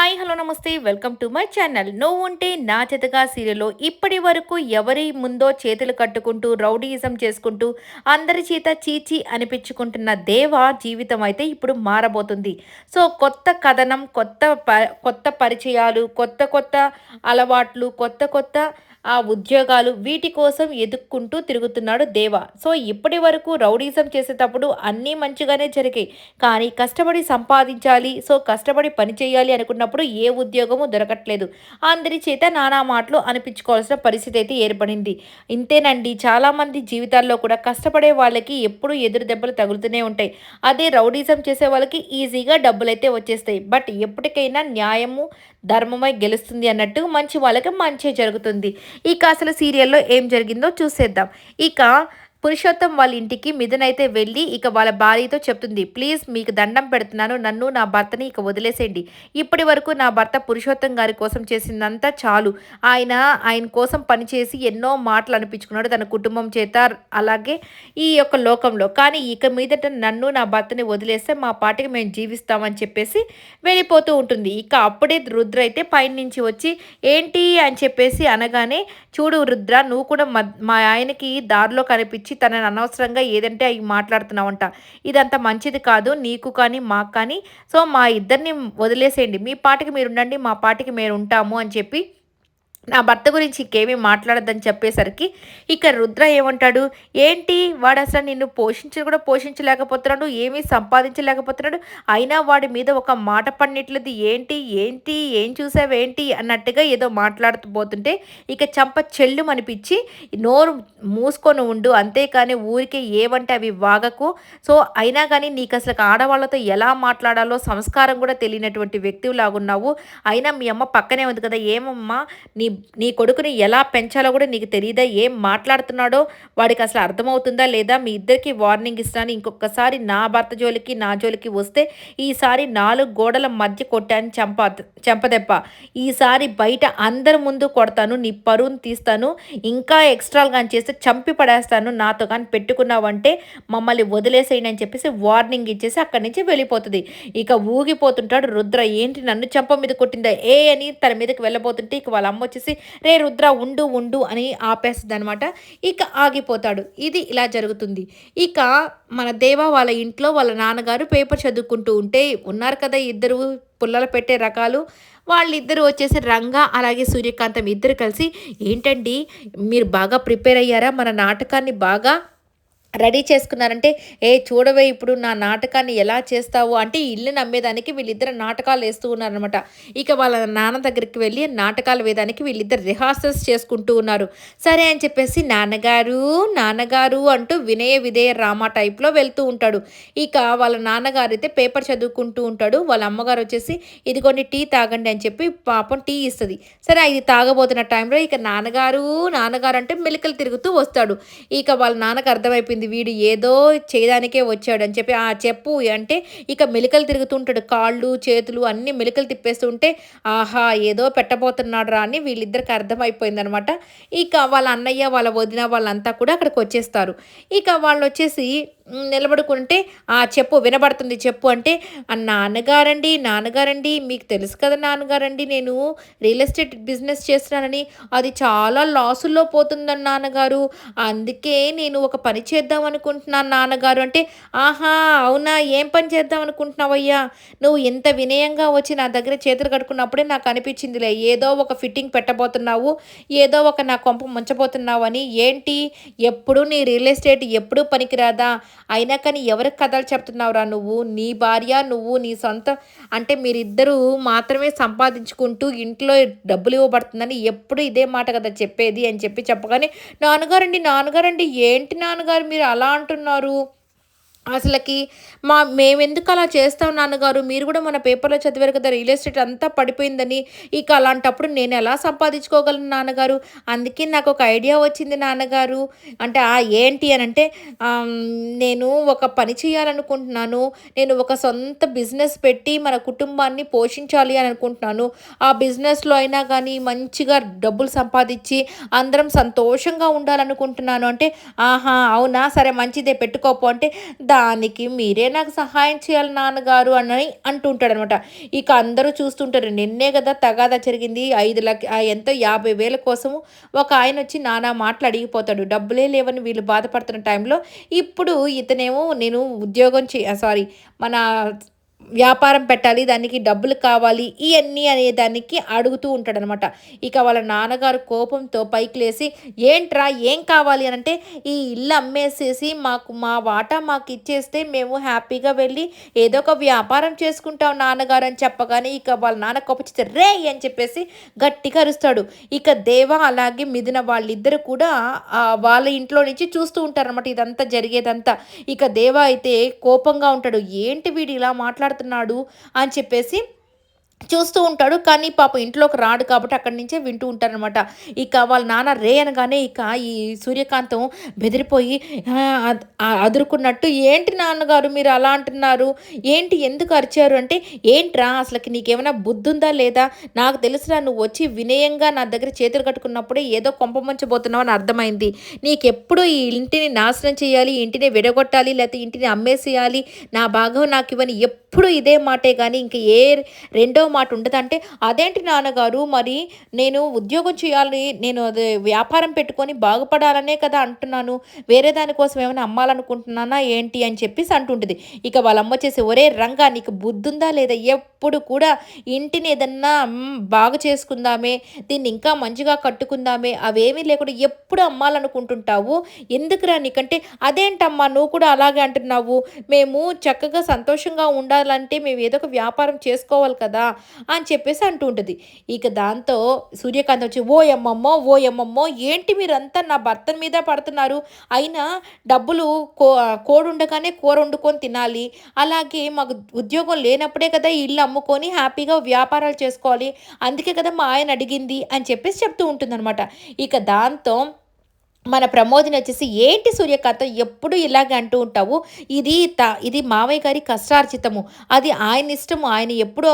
Hi hello నమస్తే welcome to my channel. నువ్వు ఉంటే నా చేతగా సీరియల్లో ఇప్పటి వరకు ఎవరి ముందో చేతులు కట్టుకుంటూ రౌడీయిజం చేసుకుంటూ అందరి చేత చీచి అనిపించుకుంటున్న దేవ జీవితం అయితే ఇప్పుడు మారబోతుంది. సో కొత్త కథనం కొత్త ప కొత్త పరిచయాలు కొత్త కొత్త అలవాట్లు కొత్త కొత్త ఆ ఉద్యోగాలు వీటి కోసం ఎదుక్కుంటూ తిరుగుతున్నాడు దేవ. సో ఇప్పటి వరకు రౌడీజం చేసేటప్పుడు అన్నీ మంచిగానే జరిగాయి. కానీ కష్టపడి సంపాదించాలి సో కష్టపడి పని చేయాలి అనుకున్నప్పుడు ఏ ఉద్యోగము దొరకట్లేదు. అందరి చేత నానా మాటలు అనిపించుకోవాల్సిన పరిస్థితి అయితే ఏర్పడింది. ఇంతేనండి చాలామంది జీవితాల్లో కూడా కష్టపడే వాళ్ళకి ఎప్పుడు ఎదురు దెబ్బలు తగులుతూనే ఉంటాయి. అదే రౌడీజం చేసే వాళ్ళకి ఈజీగా డబ్బులు అయితే వచ్చేస్తాయి. బట్ ఎప్పటికైనా న్యాయము ధర్మమై గెలుస్తుంది అన్నట్టు మంచి వాళ్ళకి మంచి జరుగుతుంది. ఇక అసలు సీరియల్లో ఏం జరిగిందో చూసేద్దాం. ఇక పురుషోత్తం వాళ్ళ ఇంటికి మిథున్ అయితే వెళ్ళి ఇక వాళ్ళ భార్యతో చెప్తుంది ప్లీజ్ మీకు దండం పెడుతున్నాను నన్ను నా భర్తని ఇక వదిలేసేయండి. ఇప్పటి వరకు నా భర్త పురుషోత్తం గారి కోసం చేసిందంతా చాలు. ఆయన ఆయన కోసం పనిచేసి ఎన్నో మాటలు అనిపించుకున్నాడు తన కుటుంబం చేత అలాగే ఈ యొక్క లోకంలో. కానీ ఇక మీదట నన్ను నా భర్తని వదిలేస్తే మా పాటికి మేము జీవిస్తామని చెప్పేసి వెళ్ళిపోతూ ఉంటుంది. ఇక అప్పుడే రుద్ర అయితే పైన నుంచి వచ్చి ఏంటి? అని చెప్పేసి అనగానే చూడు రుద్ర నువ్వు కూడా మా ఆయనకి దారిలో కనిపించి వచ్చి తనని అనవసరంగా ఏదంటే అవి మాట్లాడుతున్నావంట. ఇదంతా మంచిది కాదు నీకు కానీ మాకు కానీ. సో మా ఇద్దరిని వదిలేసేయండి. మీ పాటికి మీరు ఉండండి మా పాటికి మేము ఉంటాము అని చెప్పి నా భర్త గురించి ఇంకేమీ మాట్లాడద్దని చెప్పేసరికి ఇక రుద్ర ఏమంటాడు? ఏంటి? వాడు అసలు నిన్ను పోషించి కూడా పోషించలేకపోతున్నాడు ఏమీ సంపాదించలేకపోతున్నాడు. అయినా వాడి మీద ఒక మాట పడినట్లది. ఏంటి? ఏంటి? ఏం చూసావేంటి? అన్నట్టుగా ఏదో మాట్లాడుతూ పోతుంటే ఇక చంప చెల్లు అనిపించి నోరు మూసుకొని ఉండు. అంతేకాని ఊరికే ఏమంటే అవి వాగకు. సో అయినా కానీ నీకు అసలు ఆడవాళ్ళతో ఎలా మాట్లాడాలో సంస్కారం కూడా తెలియనటువంటి వ్యక్తిలాగున్నావు. అయినా మీ అమ్మ పక్కనే ఉంది కదా. ఏమమ్మా? నీ నీ కొడుకుని ఎలా పెంచాలో కూడా నీకు తెలియదా ఏం మాట్లాడుతున్నాడో? వాడికి అసలు అర్థమవుతుందా లేదా? మీ ఇద్దరికి వార్నింగ్ ఇస్తాను. ఇంకొకసారి నా భర్త జోలికి నా జోలికి వస్తే ఈసారి నాలుగు గోడల మధ్య కొట్టాను చంప చంపదెప్ప ఈసారి బయట అందరి ముందు కొడతాను నీ పరువును తీస్తాను. ఇంకా ఎక్స్ట్రాలు కానీ చేస్తే చంపి పడేస్తాను. నాతో కానీ పెట్టుకున్నావంటే మమ్మల్ని వదిలేసేయండి అని చెప్పేసి వార్నింగ్ ఇచ్చేసి అక్కడి నుంచి వెళ్ళిపోతుంది. ఇక ఊగిపోతుంటాడు. రుద్ర ఏంటి నన్ను చంప మీద కొట్టిందా? ఏ అని తన మీదకి వెళ్ళబోతుంటే ఇక వాళ్ళ అమ్మ వచ్చి వచ్చేసి రే రుద్ర ఉండు ఉండు అని ఆపేస్తుంది అనమాట ఇక ఆగిపోతాడు. ఇది ఇలా జరుగుతుంది. ఇక మన దేవ వాళ్ళ ఇంట్లో వాళ్ళ నాన్నగారు పేపర్ చదువుకుంటూ ఉంటే ఉన్నారు కదా ఇద్దరు పుల్లలు పెట్టే రకాలు. వాళ్ళిద్దరు వచ్చేసి రంగా అలాగే సూర్యకాంతం ఇద్దరు కలిసి ఏంటండి మీరు బాగా ప్రిపేర్ అయ్యారా? మన నాటకాన్ని బాగా రెడీ చేసుకున్నారంటే ఏ చూడవే ఇప్పుడు నా నాటకాన్ని ఎలా చేస్తావు? అంటే ఇల్లు నమ్మేదానికి వీళ్ళిద్దరు నాటకాలు వేస్తూ ఉన్నారనమాట ఇక వాళ్ళ నాన్న దగ్గరికి వెళ్ళి నాటకాలు వేయడానికి వీళ్ళిద్దరు రిహార్సల్స్ చేసుకుంటూ ఉన్నారు. సరే అని చెప్పేసి నాన్నగారు నాన్నగారు అంటూ వినయ విధేయ రామా టైప్లో వెళ్తూ ఉంటాడు. ఇక వాళ్ళ నాన్నగారు అయితే పేపర్ చదువుకుంటూ ఉంటాడు. వాళ్ళ అమ్మగారు వచ్చేసి ఇదిగోండి టీ తాగండి అని చెప్పి పాపం టీ ఇస్తుంది. సరే ఇది తాగబోతున్న టైంలో ఇక నాన్నగారు నాన్నగారు అంటే మెలికలు తిరుగుతూ వస్తాడు. ఇక వాళ్ళ నాన్నకు అర్థమైపోయింది అయిపోయింది వీడు ఏదో చేయడానికే వచ్చాడు అని చెప్పి ఆ చెప్పు. అంటే ఇక మెలికలు తిరుగుతుంటాడు. కాళ్ళు చేతులు అన్ని మెలికలు తిప్పేస్తుంటే ఆహా ఏదో పెట్టబోతున్నాడు రా అని వీళ్ళిద్దరికి అర్థమైపోయింది అనమాట ఇక వాళ్ళ అన్నయ్య వాళ్ళ వదిన వాళ్ళంతా కూడా అక్కడికి వచ్చేస్తారు. ఇక వాళ్ళు వచ్చేసి నిలబడుకుంటే ఆ చెప్పు వినబడుతుంది చెప్పు అంటే నాన్నగారండి నాన్నగారండి మీకు తెలుసు కదా నాన్నగారండి నేను రియల్ ఎస్టేట్ బిజినెస్ చేస్తున్నానని. అది చాలా లాసుల్లో పోతుందని నాన్నగారు. అందుకే నేను ఒక పని చేద్దాం అనుకుంటున్నాను నాన్నగారు అంటే ఆహా అవునా? ఏం పని చేద్దాం అనుకుంటున్నావయ్యా? నువ్వు ఇంత వినయంగా వచ్చి నా దగ్గర చేతులు కట్టుకున్నప్పుడే నాకు అనిపించిందిలే. ఏదో ఒక ఫిట్టింగ్ పెట్టబోతున్నావు ఏదో ఒక నా కొంప ముంచబోతున్నావు అని. ఏంటి? ఎప్పుడు నీ రియల్ ఎస్టేట్ ఎప్పుడు పనికిరాదా? అయినా కానీ ఎవరికి కథలు చెప్తున్నావురా నువ్వు? నీ భార్య నువ్వు నీ సొంత అంటే మీరిద్దరూ మాత్రమే సంపాదించుకుంటూ ఇంట్లో డబ్బులు ఇవ్వబడుతుందని ఎప్పుడు ఇదే మాట కదా చెప్పేది అని చెప్పి చెప్పగానే నాన్నగారండి నాన్నగారండి ఏంటి నాన్నగారు మీరు అలా అంటున్నారు? అసలుకి మా మేమెందుకు అలా చేస్తాం నాన్నగారు? మీరు కూడా మన పేపర్లో చదివారు కదా రియల్ ఎస్టేట్ అంతా పడిపోయిందని. ఇక అలాంటప్పుడు నేను ఎలా సంపాదించుకోగలను నాన్నగారు? అందుకే నాకు ఒక ఐడియా వచ్చింది నాన్నగారు. అంటే ఆ ఏంటి అని అంటే నేను ఒక పని చేయాలనుకుంటున్నాను. నేను ఒక సొంత బిజినెస్ పెట్టి మన కుటుంబాన్ని పోషించాలి అని అనుకుంటున్నాను. ఆ బిజినెస్లో అయినా కానీ మంచిగా డబ్బులు సంపాదించి అందరం సంతోషంగా ఉండాలనుకుంటున్నాను. అంటే ఆహా అవునా? సరే మంచిదే పెట్టుకోపో. అంటే దానికి మీరే నాకు సహాయం చేయాలి నాన్నగారు అని అంటుంటాడు అనమాట ఇక అందరూ చూస్తుంటారు నిన్నే కదా తగాదా జరిగింది ఐదు లక్ష ఎంతో యాభై వేల కోసము ఒక ఆయన వచ్చి నానా మాటలు అడిగిపోతాడు. డబ్బులే లేవని వీళ్ళు బాధపడుతున్న టైంలో ఇప్పుడు ఇతనేమో నేను ఉద్యోగం చే సారీ మన వ్యాపారం పెట్టాలి దానికి డబ్బులు కావాలి ఇవన్నీ అనే దానికి అడుగుతూ ఉంటాడనమాట. ఇక వాళ్ళ నాన్నగారు కోపంతో పైకి లేసి ఏంట్రా ఏం కావాలి? అని అంటే ఈ ఇల్లు అమ్మేసేసి మాకు మా వాటా మాకు ఇచ్చేస్తే మేము హ్యాపీగా వెళ్ళి ఏదో ఒక వ్యాపారం చేసుకుంటాం నాన్నగారు అని చెప్పగానే ఇక వాళ్ళ నాన్న కోపచితే రే అని చెప్పేసి గట్టిగా అరుస్తాడు. ఇక దేవ అలాగే మిదిన వాళ్ళిద్దరు కూడా వాళ్ళ ఇంట్లో నుంచి చూస్తూ ఉంటారనమాట. ఇదంతా జరిగేదంతా. ఇక దేవ అయితే కోపంగా ఉంటాడు ఏంటి వీడు ఇలా మాట్లాడు మాట్లాడుతున్నాడు అని చెప్పేసి చూస్తూ ఉంటాడు. కానీ పాప ఇంట్లోకి రాడు కాబట్టి అక్కడి నుంచే వింటూ ఉంటారనమాట ఇక వాళ్ళ నాన్న రే అనగానే ఇక ఈ సూర్యకాంతం బెదిరిపోయి అదురుకున్నట్టు ఏంటి నాన్నగారు మీరు అలా అంటున్నారు? ఏంటి ఎందుకు అరిచారు? అంటే ఏంట్రా అసలుకి నీకేమైనా బుద్ధి ఉందా లేదా? నాకు తెలుసురా నువ్వు వచ్చి వినయంగా నా దగ్గర చేతులు కట్టుకున్నప్పుడే ఏదో కొంపమంచబోతున్నావు అని అర్థమైంది. నీకెప్పుడు ఈ ఇంటిని నాశనం చేయాలి ఇంటిని విడగొట్టాలి లేకపోతే ఇంటిని అమ్మేసేయాలి? నా భాగం నాకు ఇవన్నీ ఎప్పుడు ఇదే మాటే కానీ ఇంక ఏ రెండో మాట ఉండదు. అంటే అదేంటి నాన్నగారు? మరి నేను ఉద్యోగం చేయాలి నేను అదే వ్యాపారం పెట్టుకొని బాగుపడాలనే కదా అంటున్నాను. వేరే దానికోసం ఏమైనా అమ్మాలనుకుంటున్నానా ఏంటి అని చెప్పేసి అంటుంటుంది. ఇక వాళ్ళ అమ్మ వచ్చేసి ఒరే రంగా నీకు బుద్ధుందా లేదా? ఎప్పుడు కూడా ఇంటిని ఏదన్నా బాగు చేసుకుందామే దీన్ని ఇంకా మంచిగా కట్టుకుందామే అవేమీ లేకుండా ఎప్పుడు అమ్మాలనుకుంటుంటావు? ఎందుకురా నీకంటే అదేంటమ్మా నువ్వు కూడా అలాగే అంటున్నావు? మేము చక్కగా సంతోషంగా ఉండాలంటే మేము ఏదో ఒక వ్యాపారం చేసుకోవాలి కదా అని చెప్పేసి అంటూ ఉంటుంది ఇక దాంతో సూర్యకాంత్ వచ్చి ఓ ఎమ్మమ్మో ఓ ఎమ్మమ్మో ఏంటి మీరంతా నా భర్త మీద పడుతున్నారు? అయినా డబ్బులు కో కోడుండగానే కూర వండుకొని తినాలి. అలాగే మాకు ఉద్యోగం లేనప్పుడే కదా ఇల్లు అమ్ముకొని హ్యాపీగా వ్యాపారాలు చేసుకోవాలి. అందుకే కదా మా ఆయన అడిగింది అని చెప్పేసి చెప్తూ ఉంటుందన్నమాట. ఇక దాంతో మన ప్రమోదిని వచ్చేసి ఏంటి సూర్యకాంతం? ఎప్పుడు ఇలాగే అంటూ ఉంటావు? ఇది త ఇది మావయ్య గారి కష్టార్జితము. అది ఆయన ఇష్టము. ఆయన ఎప్పుడు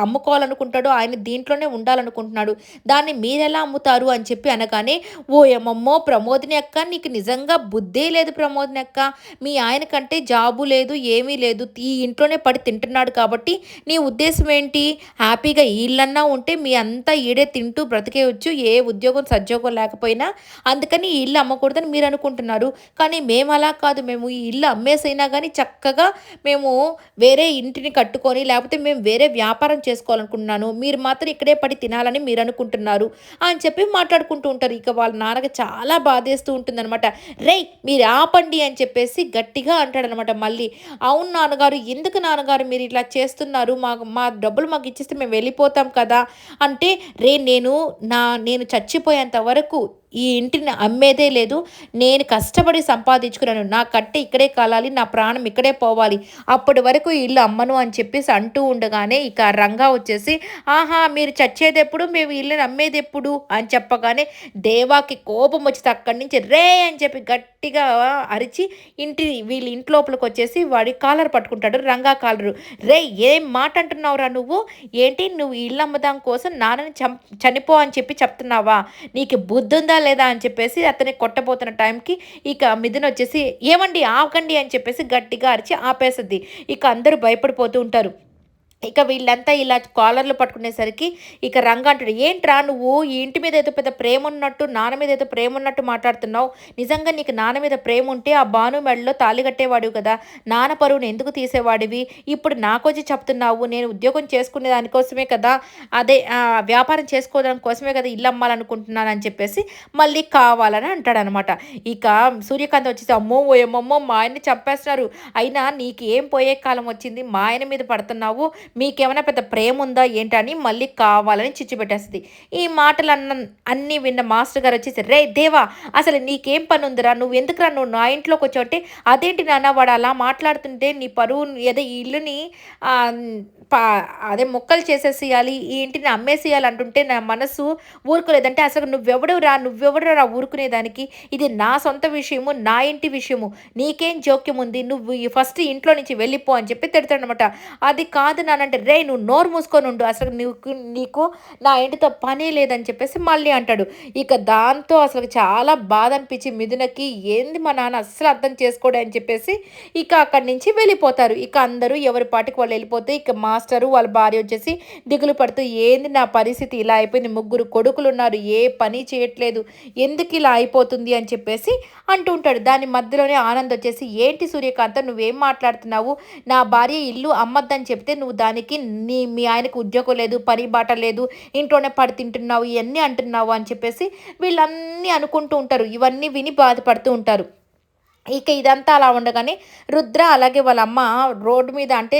అమ్ముకోవాలనుకుంటాడో ఆయన దీంట్లోనే ఉండాలనుకుంటున్నాడు. దాన్ని మీరెలా అమ్ముతారు? అని చెప్పి అనగానే ఓ ఏమమ్మో ప్రమోదిని అక్క నీకు నిజంగా బుద్ధే లేదు ప్రమోదిని అక్క. మీ ఆయన కంటే జాబు లేదు ఏమీ లేదు. ఈ ఇంట్లోనే పడి తింటున్నాడు కాబట్టి నీ ఉద్దేశం ఏంటి? హ్యాపీగా వీళ్ళన్నా ఉంటే మీ అంతా ఈడే తింటూ బ్రతికేయచ్చు. ఏ ఉద్యోగం సద్యోగం లేకపోయినా. అందుకని ఇల్లు అమ్మకూడదని మీరు అనుకుంటున్నారు. కానీ మేము అలా కాదు. మేము ఈ ఇల్లు అమ్మేసైనా కానీ చక్కగా మేము వేరే ఇంటిని కట్టుకొని లేకపోతే మేము వేరే వ్యాపారం చేసుకోవాలనుకుంటున్నాను. మీరు మాత్రం ఇక్కడే పడి తినాలని మీరు అనుకుంటున్నారు. అని చెప్పి మాట్లాడుకుంటూ ఉంటారు. ఇక వాళ్ళ నాన్నగా చాలా బాధేస్తూ ఉంటుందన్నమాట. రే మీరు ఆపండి అని చెప్పేసి గట్టిగా అంటాడనమాట మళ్ళీ. అవును నాన్నగారు ఎందుకు నాన్నగారు మీరు ఇట్లా చేస్తున్నారు? మా మా డబ్బులు మాకు ఇచ్చేస్తే మేము వెళ్ళిపోతాం కదా అంటే రే నేను నా నేను చచ్చిపోయేంత వరకు ఈ ఇంటిని అమ్మేదే లేదు. నేను కష్టపడి సంపాదించుకున్నాను. నా కట్టె ఇక్కడే కాలాలి నా ప్రాణం ఇక్కడే పోవాలి. అప్పటి వరకు ఇల్లు అమ్మను అని చెప్పేసి అంటూ ఉండగానే ఇక రంగా వచ్చేసి ఆహా మీరు చచ్చేదెప్పుడు? మేము ఇల్లుని అమ్మేదెప్పుడు? అని చెప్పగానే దేవాకి కోపం వచ్చి అక్కడి నుంచి రే అని చెప్పి గట్టిగా అరిచి ఇంటి వీళ్ళ ఇంటి లోపలికి వచ్చేసి వాడి కాలర్ పట్టుకుంటాడు రంగా కాలరు. రే ఏం మాట అంటున్నావురా నువ్వు? ఏంటి? నువ్వు ఇల్లు అమ్మదాం కోసం నాన్నని చనిపో అని చెప్పి చెప్తున్నావా? నీకు బుద్ధి ఉందా లేదా అని చెప్పేసి అతన్ని కొట్టబోతున్న టైంకి ఇక మిథున్ వచ్చేసి ఏమండి ఆపకండి అని చెప్పేసి గట్టిగా అరిచి ఆపేస్తుంది. ఇక అందరూ భయపడిపోతూ ఉంటారు. ఇక వీళ్ళంతా ఇలా కాలర్లు పట్టుకునేసరికి ఇక రంగ అంటాడు ఏంట్రా నువ్వు? ఈ ఇంటి మీద ఏదో పెద్ద ప్రేమ ఉన్నట్టు నాన్న మీద ఏదో ప్రేమ ఉన్నట్టు మాట్లాడుతున్నావు. నిజంగా నీకు నాన్న మీద ప్రేమ ఉంటే ఆ బాను మెడలో తాళి కట్టేవాడివి కదా. నాన్న పరువును ఎందుకు తీసేవాడివి? ఇప్పుడు నాకొచ్చి చెప్తున్నావు నేను ఉద్యోగం చేసుకునే దానికోసమే కదా. అదే వ్యాపారం చేసుకోవడం కోసమే కదా ఇల్లు అమ్మాలనుకుంటున్నాను అని చెప్పేసి మళ్ళీ కావాలని అంటాడనమాట. ఇక సూర్యకాంత్ వచ్చేసి అమ్మో ఓ ఏమమ్మో మా ఆయన్ని చంపేస్తున్నారు. అయినా నీకు ఏం పోయే కాలం వచ్చింది? మా ఆయన మీద పడుతున్నావు. మీకేమైనా పెద్ద ప్రేమ ఉందా ఏంటని మళ్ళీ కావాలని చిచ్చుపెట్టేస్తుంది ఈ మాటలు అన్న అన్నీ విన్న మాస్టర్ గారు వచ్చేసి రే దేవా అసలు నీకేం పని ఉందిరా నువ్వు ఎందుకురా నువ్వు నా ఇంట్లోకి వచ్చావంటే అదేంటి నాన్న వాడు అలా మాట్లాడుతుంటే నీ పరువు ఏదో ఈ ఇల్లుని అదే మొక్కలు చేసేసేయాలి ఈ ఇంటిని అమ్మేసేయాలి అంటుంటే నా మనసు ఊరుకోలేదంటే అసలు నువ్వెవడురా రా రా ఊరుకునేదానికి? ఇది నా సొంత విషయము నా ఇంటి విషయము నీకేం జోక్యం ఉంది? నువ్వు ఫస్ట్ ఇంట్లో నుంచి వెళ్ళిపో అని చెప్పి తిడతాడనమాట అది కాదు నా అంటే రే నువ్వు నోరు మూసుకొని ఉండు అసలు నీకు నీకు నా ఇంటితో పని లేదని చెప్పేసి మళ్ళీ అంటాడు. ఇక దాంతో అసలు చాలా బాధ అనిపించి మిథునకి ఏంది మా నాన్న అస్సలు అర్థం చేసుకోడే అని చెప్పేసి ఇక అక్కడి నుంచి వెళ్ళిపోతారు. ఇక అందరూ ఎవరి పాటికి వాళ్ళు వెళ్ళిపోతే ఇక మాస్టరు వాళ్ళ భార్య వచ్చేసి దిగులు పడుతూ ఏంది నా పరిస్థితి? ఇలా అయిపోయింది. ముగ్గురు కొడుకులు ఉన్నారు. ఏ పని చేయట్లేదు. ఎందుకు ఇలా అయిపోతుంది? అని చెప్పేసి అంటూ ఉంటాడు. దాని మధ్యలోనే ఆనంద్ వచ్చేసి ఏంటి సూర్యకాంత? నువ్వేం మాట్లాడుతున్నావు? నా భార్య ఇల్లు అమ్మద్దని చెప్తే నువ్వు దానికి నీ మీ ఆయనకు ఉద్యోగం లేదు పని బాట లేదు ఇంట్లోనే పడి తింటున్నావు ఇవన్నీ అంటున్నావు అని చెప్పేసి వీళ్ళన్నీ అనుకుంటూ ఉంటారు. ఇవన్నీ విని బాధపడుతూ ఉంటారు. ఇక ఇదంతా అలా ఉండగానే రుద్ర అలాగే వాళ్ళ అమ్మ రోడ్డు మీద అంటే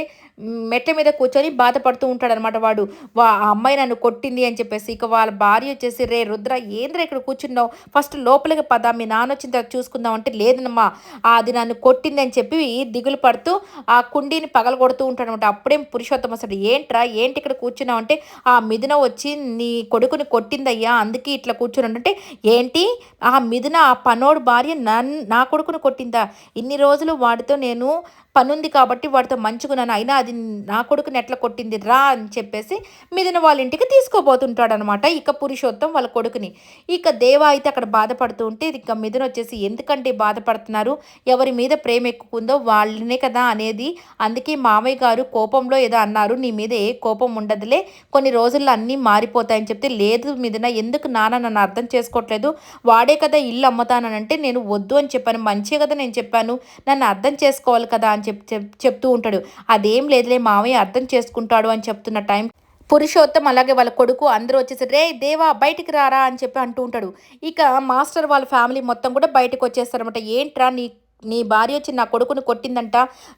మెట్ల మీద కూర్చొని బాధపడుతూ ఉంటాడనమాట వాడు. వా ఆ అమ్మాయి నన్ను కొట్టింది అని చెప్పేసి ఇక వాళ్ళ భార్య వచ్చేసి రే రుద్ర ఏంద్ర ఇక్కడ కూర్చున్నావు? ఫస్ట్ లోపలికి పద మీ నాన్న వచ్చిన తర్వాత చూసుకుందాం అంటే లేదమ్మా అది నన్ను కొట్టింది అని చెప్పి దిగులు పడుతూ ఆ కుండీని పగలగొడుతూ ఉంటాడనమాట అప్పుడేం పురుషోత్తమ అసలు ఏంట్రా ఏంటి ఇక్కడ కూర్చున్నావు? అంటే ఆ మిథున వచ్చి నీ కొడుకుని కొట్టిందయ్యా అందుకే ఇట్లా కూర్చున్నాడు అంటే ఏంటి? ఆ మిథున ఆ పనోడు భార్య నన్ నా కొడుకుని కొట్టిందా? ఇన్ని రోజులు వాడితో నేను పనుంది కాబట్టి వాడితో మంచుకున్నాను అయినా అది నా కొడుకుని ఎట్లా కొట్టింది రా అని చెప్పేసి మిదిన వాళ్ళ ఇంటికి తీసుకోబోతుంటాడు అనమాట ఇక పురుషోత్తం వాళ్ళ కొడుకుని. ఇక దేవ అయితే అక్కడ బాధపడుతూ ఉంటే ఇక మిదిన వచ్చేసి ఎందుకంటే బాధపడుతున్నారు? ఎవరి మీద ప్రేమ ఎక్కుకుందో వాళ్ళనే కదా అనేది. అందుకే మామయ్య గారు కోపంలో ఏదో అన్నారు. నీ మీద ఏ కోపం ఉండదులే. కొన్ని రోజుల్లో అన్నీ మారిపోతాయని చెప్తే లేదు మిదిన ఎందుకు నాన్న నన్ను అర్థం చేసుకోవట్లేదు? వాడే కదా ఇల్లు అమ్ముతానంటే నేను వద్దు అని చెప్పాను. మంచిగా కదా నేను చెప్పాను. నన్ను అర్థం చేసుకోవాలి కదా అని చెప్ చెప్- చెప్తూ ఉంటాడు. అదేం లేదులే మావయ్య అర్థం చేసుకుంటాడు అని చెప్తున్న టైం. పురుషోత్తం అలాగే వాళ్ళ కొడుకు అందరూ వచ్చేసి రే దేవా బయటికి రారా అని చెప్పి అంటూ ఉంటాడు. ఇక మాస్టర్ వాళ్ళ ఫ్యామిలీ మొత్తం కూడా బయటకు వచ్చేస్తారనమాట ఏంట్రా నీ నీ భార్య వచ్చి నా కొడుకుని కొట్టిందంట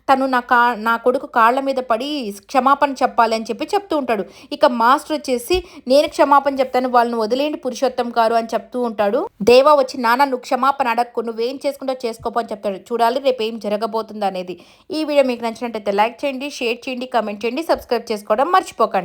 తను నా కా నా కొడుకు కాళ్ళ మీద పడి క్షమాపణ చెప్పాలి అని చెప్పి చెప్తూ ఉంటాడు. ఇక మాస్టర్ వచ్చేసి నేను క్షమాపణ చెప్తాను వాళ్ళని వదిలేండి పురుషోత్తం గారు అని చెప్తూ ఉంటాడు. దేవా వచ్చి నాన్న నువ్వు క్షమాపణ అడగకు నువ్వేం చేసుకుంటో చేసుకోపో అని చెప్తాడు. చూడాలి రేపు ఏం జరగబోతుంది అనేది. ఈ వీడియో మీకు నచ్చినట్టయితే లైక్ చేయండి షేర్ చేయండి కమెంట్ చేయండి సబ్స్క్రైబ్ చేసుకోవడం మర్చిపోకండి.